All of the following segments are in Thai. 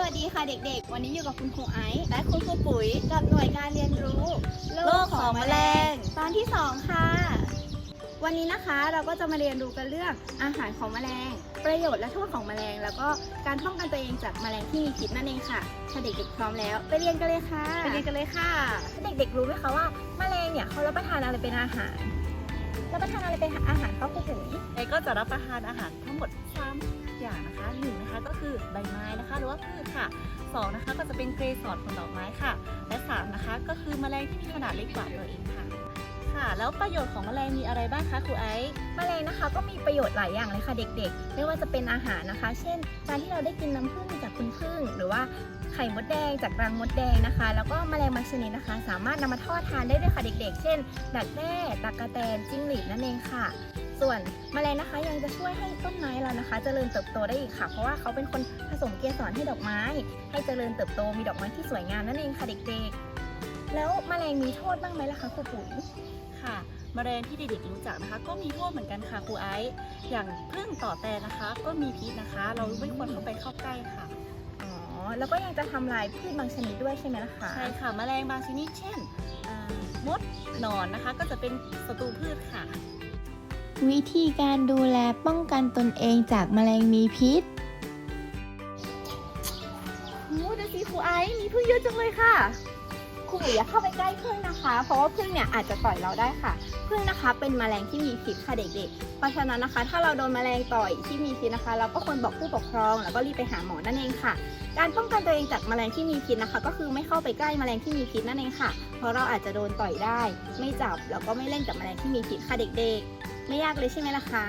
สวัสดีค่ะเด็กๆ วันนี้อยู่กับคุณครูไอซ์และคุณครูปุ๋ยกับหน่วยการเรียนรู้ โลกของแมลง ตอนที่ 2 ค่ะ วันนี้นะคะเราก็จะมาเรียนรู้กันเรื่องอาหารของแมลง ประโยชน์และโทษของแมลง แล้วก็การป้องกันตัวเองจากแมลงที่มีพิษนั่นเองค่ะถ้าเด็กๆพร้อมแล้ว ไปเรียนกันเลยค่ะไปเรียนกันเลยค่ะ เด็กๆรู้ไหมคะว่าแมลงเนี่ยเขารับประทานอะไรเป็นอาหารรับประทานอะไรเป็นอาหารคะครูปุ๋ยเอก็จะรับประทานอาหารทั้งหมด3อย่างนะคะห นะคะก็คือใบไม้นะคะ หรือว่าพืชค่ะสองนะคะก็จะเป็นเกสรของดอกไม้ค่ะ และสามนะคะก็คือแมลงที่มีขนาดเล็กกว่าตัวเองค่ะค่ะ แล้วประโยชน์ของแมลงมีอะไรบ้างคะครูไอซ์แมลงนะคะก็มีประโยชน์หลายอย่างเลยค่ะเด็กๆ ไม่ว่าจะเป็นอาหารนะคะ เช่น การที่เราได้กินน้ำผึ้ง คุณผึ้งหรือว่าไข่มดแดงจากรังมดแดงนะคะ แล้วก็แมลงบางชนิดนะคะ สามารถนำมาทอดทานได้ด้วยค่ะเด็ก ๆ เช่น ดักแด้ตักะแตนจิ้งหรีดนั่นเองค่ะ ส่วนแมลงนะคะยังจะช่วยให้ต้นไม้เรานะคะ เจริญเติบโตได้อีกค่ะ เพราะว่าเขาเป็นคนผสมเกสรให้ดอกไม้ ให้เจริญเติบโตมีดอกไม้ที่สวยงามนั่นเองค่ะเด็กๆ แล้วแมลงมีโทษบ้างไหมล่ะคะครูปุ๋ยค่ะแมลงที่เด็กๆรู้จักนะคะ ก็มีโทษเหมือนกันค่ะครูไอซ์อย่างผึ้งต่อแตนนะคะ ก็มีพิษนะคะ เราไม่ควรเข้าไปเข้าใกล้ค่ะ แล้วก็ยังจะทำลายพืชบางชนิดด้วยใช่ไหมล่ะคะ ใช่ค่ะแมลงบางชนิดเช่นอ่ามดหนอนนะคะก็จะเป็นศัตรูพืชค่ะ วิธีการดูแลป้องกันตนเองจากแมลงมีพิษโอ้ดูสิครูไอซ์มีพึ่งเยอะจังเลยค่ะ คุณอย่าเข้าไปใกล้พึ่งนะคะ เพราะว่าพึ่งเนี่ยอาจจะต่อยเราได้ค่ะพึ่งนะคะเป็นแมลงที่มีพิษค่ะเด็กๆ เพราะฉะนั้นนะคะ ถ้าเราโดนแมลงต่อยที่มีพิษนะคะ เราก็ควรบอกผู้ปกครอง แล้วก็รีบไปหาหมอนั่นเองค่ะ การป้องกันตัวเองจากแมลงที่มีพิษนะคะ ก็คือไม่เข้าไปใกล้แมลงที่มีพิษนั่นเองค่ะ เพราะเราอาจจะโดนต่อยได้ ไม่จับแล้วก็ไม่เล่นกับแมลงที่มีพิษค่ะเด็กๆ ไม่ยากเลยใช่ไหมล่ะคะ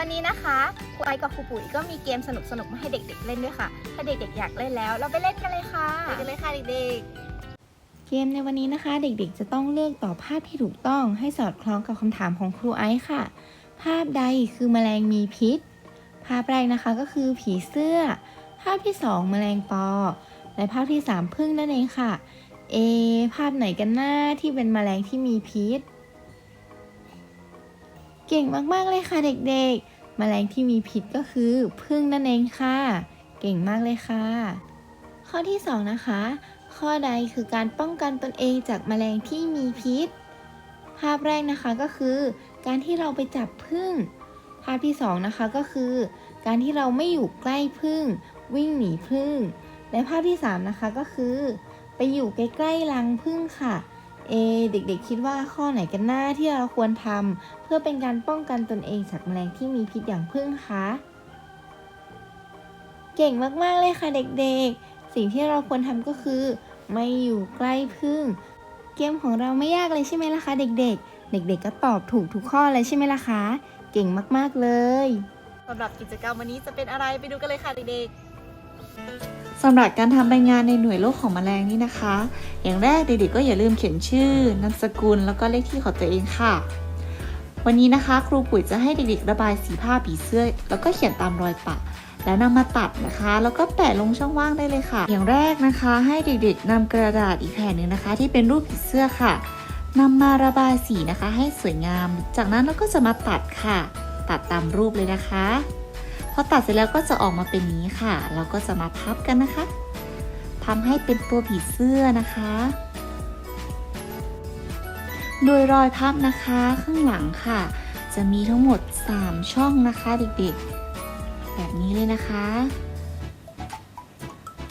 วันนี้นะคะครูไอซ์กับครูปุ๋ยก็มีเกมสนุกๆมาให้เด็ก ๆ เล่นด้วยค่ะ ถ้าเด็กๆอยากเล่นแล้ว เราไปเล่นกันเลยค่ะไปกันเลยค่ะเด็กเกมในวันนี้นะคะ เด็กๆ จะต้องเลือกตอบภาพที่ถูกต้องให้สอดคล้องกับคำถามของครูไอซ์ค่ะ ภาพใดคือแมลงมีพิษ ภาพแรกนะคะก็คือผีเสื้อ ภาพที่ 2 แมลงปอ และภาพที่3พึ่งนั่นเองค่ะ เอ ภาพไหนกันหน้าที่เป็นแมลงที่มีพิษ เก่งมากๆเลยค่ะเด็กๆ แมลงที่มีพิษก็คือพึ่งนั่นเองค่ะ เก่งมากเลยค่ะ ข้อที่ 2 นะคะ ข้อใดคือการป้องกันตนเองจากแมลงที่มีพิษ ภาพแรกนะคะก็คือ การที่เราไปจับผึ้งภาพที่สองนะคะก็คือ การที่เราไม่อยู่ใกล้ผึ้งวิ่งหนีผึ้งและภาพที่สามนะคะก็คือ ไปอยู่ใกล้ๆรังผึ้งค่ะ เอเด็กๆ คิดว่าข้อไหนกันหน้าที่เราควรทำเพื่อเป็นการป้องกันตนเองจากแมลงที่มีพิษอย่างผึ้งคะ เก่งมากๆเลยค่ะเด็กๆ สิ่งที่เราควรทำก็คือ ไม่อยู่ใกล้พึ่ง เกมของเราไม่ยากเลยใช่ไหมล่ะคะ เด็กๆ เด็ก ๆ ก็ตอบถูกทุกข้อเลยใช่ไหมล่ะคะ เก่งมากๆเลยสำหรับกิจกรรมวันนี้จะเป็นอะไรไปดูกันเลยค่ะเด็ก สำหรับการทำรายงานในหน่วยโลกของแมลงนี่นะคะ อย่างแรกเด็กๆก็อย่าลืมเขียนชื่อนามสกุลแล้วก็เลขที่ของตัวเองค่ะ วันนี้นะคะ ครูปุ๋ยจะให้เด็กๆระบายสีผ้าผีเสื้อ แล้วก็เขียนตามรอยปะ แล้วนำมาตัดนะคะ แล้วก็แปะลงช่องว่างได้เลยค่ะ อย่างแรกนะคะ ให้เด็กๆนำกระดาษอีกแผ่นหนึ่งนะคะ ที่เป็นรูปผีเสื้อค่ะนำมาระบายสีนะคะให้สวยงาม จากนั้นเราก็จะมาตัดค่ะ ตัดตามรูปเลยนะคะ พอตัดเสร็จแล้วก็จะออกมาเป็นนี้ค่ะ เราก็จะมาพับกันนะคะทำให้เป็นตัวผีเสื้อนะคะ โดยรอยพับนะคะข้างหลังค่ะ จะมีทั้งหมด 3 ช่องนะคะเด็กๆ แบบนี้เลยนะคะ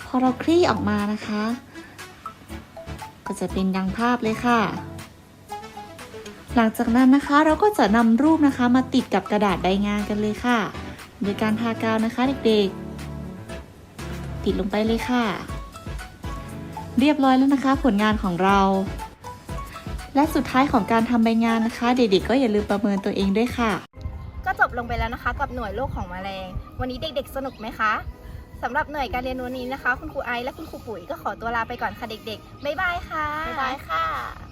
พอเราคลี่ออกมานะคะ ก็จะเป็นดังภาพเลยค่ะหลังจากนั้นนะคะเราก็จะนำรูปนะคะมาติดกับกระดาษใบงานกันเลยค่ะ โดยการทากาวนะคะเด็กๆ ติดลงไปเลยค่ะ เรียบร้อยแล้วนะคะ ผลงานของเรา และสุดท้ายของการทำใบงานนะคะ เด็กๆ ก็อย่าลืมประเมินตัวเองด้วยค่ะ ก็จบลงไปแล้วนะคะ กับหน่วยโลกของแมลง วันนี้เด็กๆ สนุกไหมคะสำหรับหน่วยการเรียนรู้นี้นะคะ คุณครูไอซ์และคุณครูปุ๋ยก็ขอตัวลาไปก่อนค่ะเด็กๆบ๊ายบายค่ะๆบ๊ายบายค่ะ